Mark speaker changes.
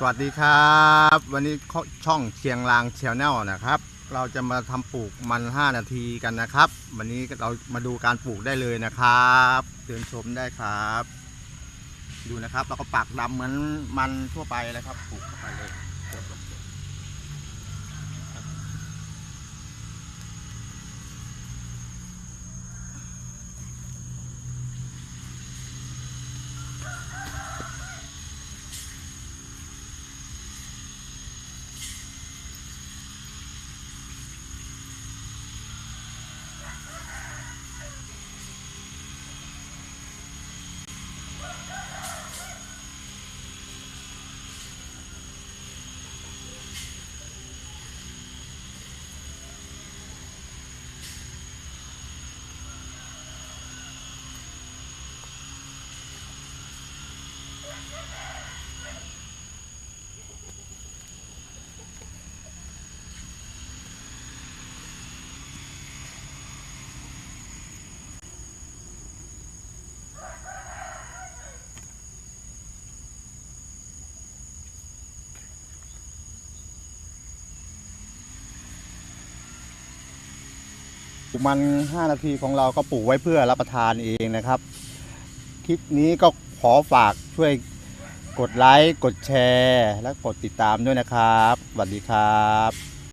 Speaker 1: สวัสดีครับ วันนี้ช่องเชียงรางเชียงแนลนะครับ เราจะมาทำปลูกมัน 5 นาทีกันนะครับ วันนี้เรามาดูการปลูกได้เลยนะครับเดินชมได้ครับ ดูนะครับเราก็ปักดำเหมือนมันทั่วไปเลยครับปลูกเข้าไป ลูกมัน 5 นาทีของเราก็ปลูกไว้เพื่อรับประทานเองนะครับ คลิปนี้ก็ขอฝากช่วยกดไลค์ กดแชร์ และกดติดตามด้วยนะครับ สวัสดีครับ